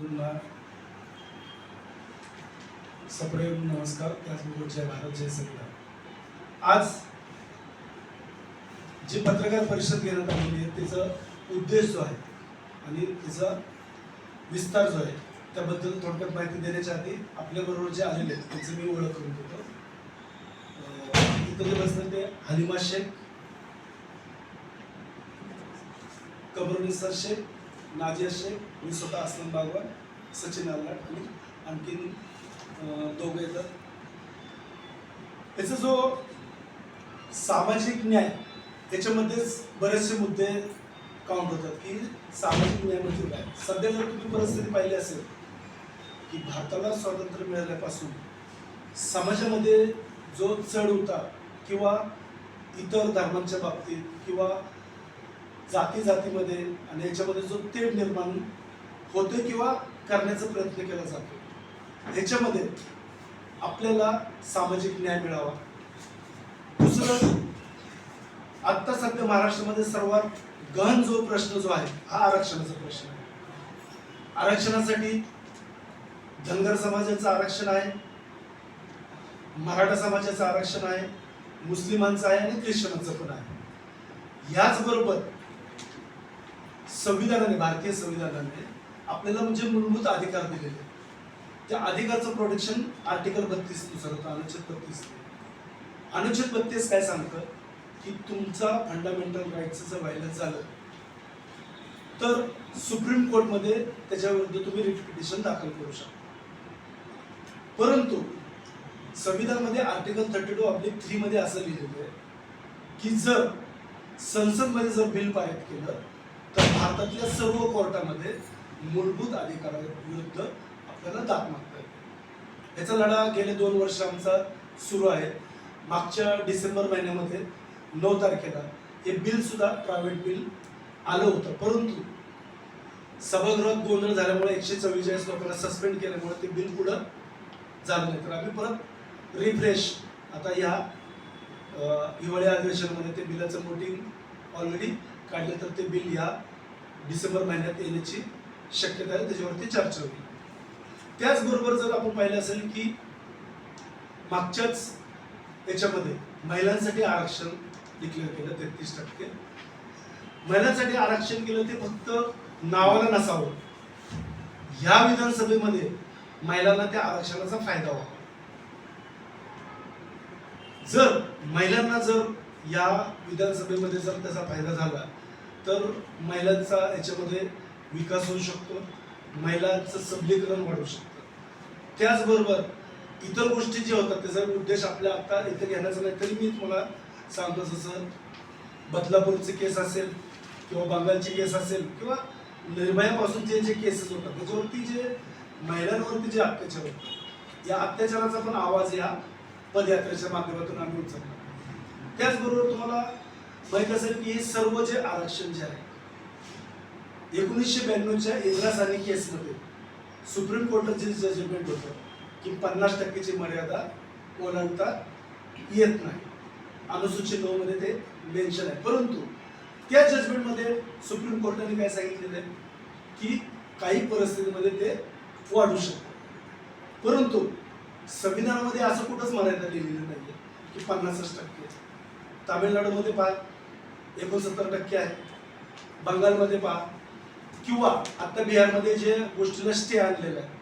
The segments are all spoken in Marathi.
गुरुंना सप्रेम नमस्कार त्याचबरोबर जय भारत जय संविधान आज जी पत्रकार परिषद घेण्यात आलेली आहे त्याचा उद्देश जो आहे आणि त्याचा विस्तार जो आहे त्याबद्दल थोडक्यात माहिती देण्याच्या आधी आपल्याबरोबर जे आलेले आहेत त्यांची मी ओळख करून देतो. इथं जे बसले ते हलिमा शेख कबरुनिसर शेख नाजिया शेख मी स्वतः असलम बागवान सचिन आल्लाट आणि आणखीन दोघे तर त्याचा याचा जो सामाजिक न्याय त्याच्यामध्येच बरेचसे मुद्दे काउंट होतात की सामाजिक न्याय म्हणजे काय? सध्या जर तुम्ही परिस्थिती पाहिली असेल की भारताला स्वातंत्र्य मिळाल्यापासून समाजामध्ये जो चढ उतार किंवा इतर धर्मांच्या बाबतीत किंवा जाती जातीमध्ये आणि याच्यामध्ये जो तेढ निर्माण होते किंवा करण्याचा प्रयत्न केला जातो ह्याच्यामध्ये आपल्याला सामाजिक न्याय मिळावा. दुसरं आत्ता सध्या महाराष्ट्रामध्ये सर्वात गहन जो प्रश्न जो आहे हा आरक्षणाचा प्रश्न आहे. आरक्षणासाठी धनगर समाजाचं आरक्षण आहे मराठा समाजाचं आरक्षण आहे मुस्लिमांचं आहे आणि ख्रिश्चनांचं पण आहे. याचबरोबर संविधानाने भारतीय संविधानाने आपल्याला म्हणजे मूलभूत अधिकार दिलेले त्या अधिकारचं प्रोटेक्शन आर्टिकल बत्तीसनुसार होतं अनुच्छेद बत्तीस. अनुच्छेद बत्तीस काय सांगतं? की तुमचा फंडामेंटल राईटचं जर व्हायला झालं तर सुप्रीम कोर्टमध्ये त्याच्याविरुद्ध तुम्ही रिट पिटिशन दाखल करू शकता. परंतु संविधानामध्ये आर्टिकल थर्टी टू आपली थ्री मध्ये असं लिहिलेलं आहे की जर संसदमध्ये जर बिल पारित केलं तर भारतातल्या सर्व कोर्टामध्ये मूलभूत अधिकाराविरुद्ध आपल्याला दाद मागता येते याचा लढा गेले दोन वर्ष आमचा सुरू आहे. मागच्या डिसेंबर महिन्यामध्ये नऊ तारखेला हे बिल सुद्धा प्रायव्हेट बिल आलं होतं. परंतु सभागृहात गोंधळ झाल्यामुळे एकशे चव्वेचाळीस लोकांना सस्पेंड केल्यामुळे ते बिल पुढं झालं नाही. तर आम्ही परत रिफ्रेश आता या हिवाळी अधिवेशनामध्ये ते बिलाचं वोटिंग ऑलरेडी काढलं तर ते बिल या डिसेंबर महिन्यात येण्याची शक्यता आहे त्याच्यावरती चर्चा होईल. त्याचबरोबर जर आपण पाहिलं असेल की मागच्याच याच्यामध्ये महिलांसाठी आरक्षण डिक्लेअर केलं तेहतीस टक्के. महिलांसाठी आरक्षण केलं ते फक्त नावाला नसावं. या विधानसभेमध्ये महिलांना त्या आरक्षणाचा फायदा व्हावा. जर महिलांना जर या विधानसभेमध्ये जर त्याचा फायदा झाला तर महिलांचा याच्यामध्ये विकास होऊ शकतो महिलांचं सबलीकरण वाढू शकतं. त्याचबरोबर इतर गोष्टी ज्या होतात त्याचा उद्देश आपल्या आता इथे घेण्याचा नाही तरी मी तुम्हाला सांगतो जसं बदलापूरचे केस असेल किंवा बंगालची केस असेल किंवा निर्भयापासूनचे जे केसेस होतात त्याच्यावरती जे महिलांवरती जे अत्याचार होतात या अत्याचाराचा पण आवाज या पदयात्रेच्या माध्यमातून आम्ही उचलला त्याचबरोबर तुम्हाला माहीत असेल की हे सर्व जे आरक्षण जे आहे एकोणीसशे ब्याण्णवच्या इंद्रासानी केसमध्ये सुप्रीम कोर्टाचे जजमेंट होतं की पन्नास टक्केची मर्यादा ओलांडता येत नाही. अनुसूचित नऊमध्ये ते मेन्शन आहे. परंतु त्या जजमेंटमध्ये सुप्रीम कोर्टाने काय सांगितलेलं आहे की काही परिस्थितीमध्ये ते वाढू शकतं. परंतु संविधानामध्ये असं कुठंच मर्यादा लिहिलेली आहे की पन्नासच टक्के. तामिळनाडूमध्ये पहा एकोणसत्तर टक्के आहे. बंगालमध्ये पहा. किंवा आता बिहारमध्ये जे गोष्टीला स्टे आणलेला आहे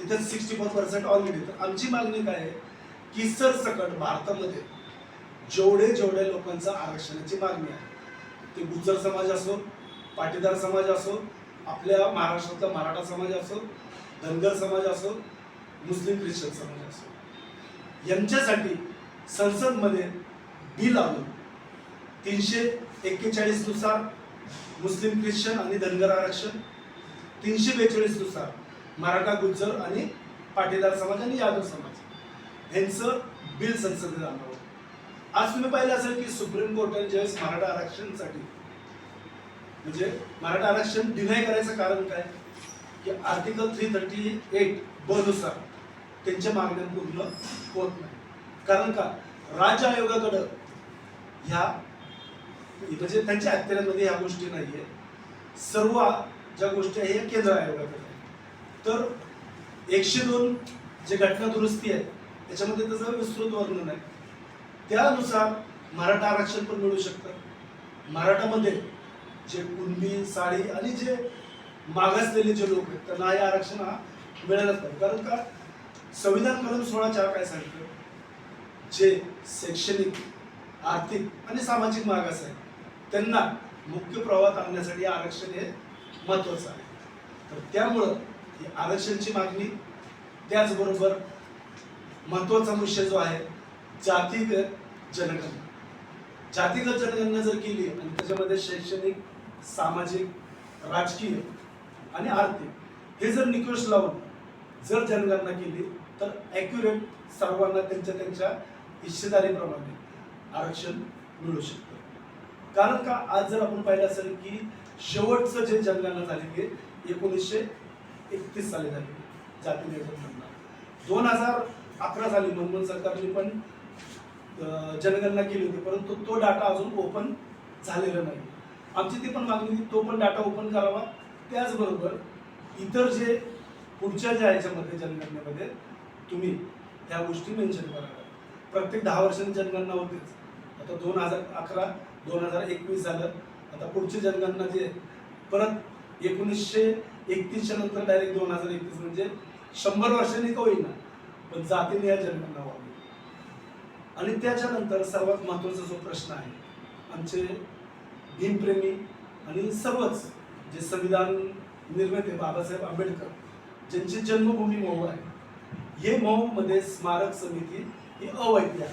तिथे सिक्स्टी फोर पर्सेंट ऑलरेडी तर आमची मागणी काय आहे? की सरसकट भारतामध्ये जेवढे जेवढ्या लोकांचा आरक्षणाची मागणी आहे ते गुजर समाज असो पाटीदार समाज असो आपल्या महाराष्ट्रातला मराठा समाज असो धनगर समाज असो मुस्लिम ख्रिश्चन समाज असो यांच्यासाठी संसदमध्ये बिल आणून तीनशे एक्केचाळीसनुसार मुस्लिम ख्रिश्चन आणि धनगर आरक्षण तीनशे बेचाळीसनुसार मराठा गुज्जर आणि पाटीदार समाज आणि यादव समाज. यांचं बिल संसदेत आणावं होतं. आज तुम्ही पाहिलं असेल की सुप्रीम कोर्टाने ज्यावेळेस मराठा आरक्षणसाठी म्हणजे मराठा आरक्षण डिनाय करायचं कारण काय? की आर्टिकल थ्री थर्टी एट ब नुसार त्यांच्या मागण्या पूर्ण होत नाही. कारण का? राज्य आयोगाकडं ह्या म्हणजे त्यांच्या अखत्यारामध्ये ह्या गोष्टी नाहीये. सर्व ज्या गोष्टी आहे ह्या केंद्र आयोगाकडे आहे. तर एकशे दोन जे घटना दुरुस्ती आहे त्याच्यामध्ये त्याचं विस्तृत वर्णन आहे. त्यानुसार मराठा आरक्षण पण मिळू शकतं. मराठामध्ये जे कुणबी साडी आणि जे मागासलेले जे लोक आहेत त्यांना हे आरक्षण हा मिळालंच पाहिजे. कारण का? संविधान कलम सोळा चार काय सांगतं? जे शैक्षणिक आर्थिक आणि सामाजिक मागास आहे त्यांना मुख्य प्रवाहात आणण्यासाठी आरक्षण हे महत्वाचं आहे. तर त्यामुळं ही आरक्षणची मागणी त्याचबरोबर महत्त्वाचा मनुष्य जो आहे जातीगत जनगणना. जातीगत जनगणना जर केली आणि त्याच्यामध्ये शैक्षणिक सामाजिक राजकीय आणि आर्थिक हे जर निकष लावून जर जनगणना केली तर ॲक्युरेट सर्वांना त्यांच्या त्यांच्या हिस्सेदारीप्रमाणे आरक्षण मिळू शकतं. कारण का आज जर आपण पाहिलं असेल की शेवटचं जे जनगणना झाली ते एकोणीसशे एकतीस साली झाली. जाती जनगणना दोन हजार अकरा साली मनमोहन सरकारने पण जनगणना केली होती परंतु तो डाटा अजून ओपन झालेला नाही. आमची ती पण मागणी होती तो पण डाटा ओपन करावा. त्याचबरोबर इतर जे पुढच्या ज्या ह्याच्यामध्ये जनगणनेमध्ये तुम्ही ह्या गोष्टी मेन्शन कराव्या प्रत्येक दहा वर्षांनी जनगणना होतेच. आता दोन हजार अकरा दोन हजार एकवीस झालं. आता पुढची जनगणना जी आहे परत एकोणीसशे एकतीसच्या नंतर डायरेक्ट दोन हजार एकतीस म्हणजे शंभर वर्षांनी का होईना पण जातीने या जनगणना व्हावी आणि त्याच्यानंतर सर्वात महत्त्वाचा जो प्रश्न आहे आमचे भीमप्रेमी आणि सर्वच जे संविधान निर्माते बाबासाहेब आंबेडकर ज्यांची जन्मभूमी मऊ आहे हे मऊमध्ये स्मारक समिती ही अवैध आहे.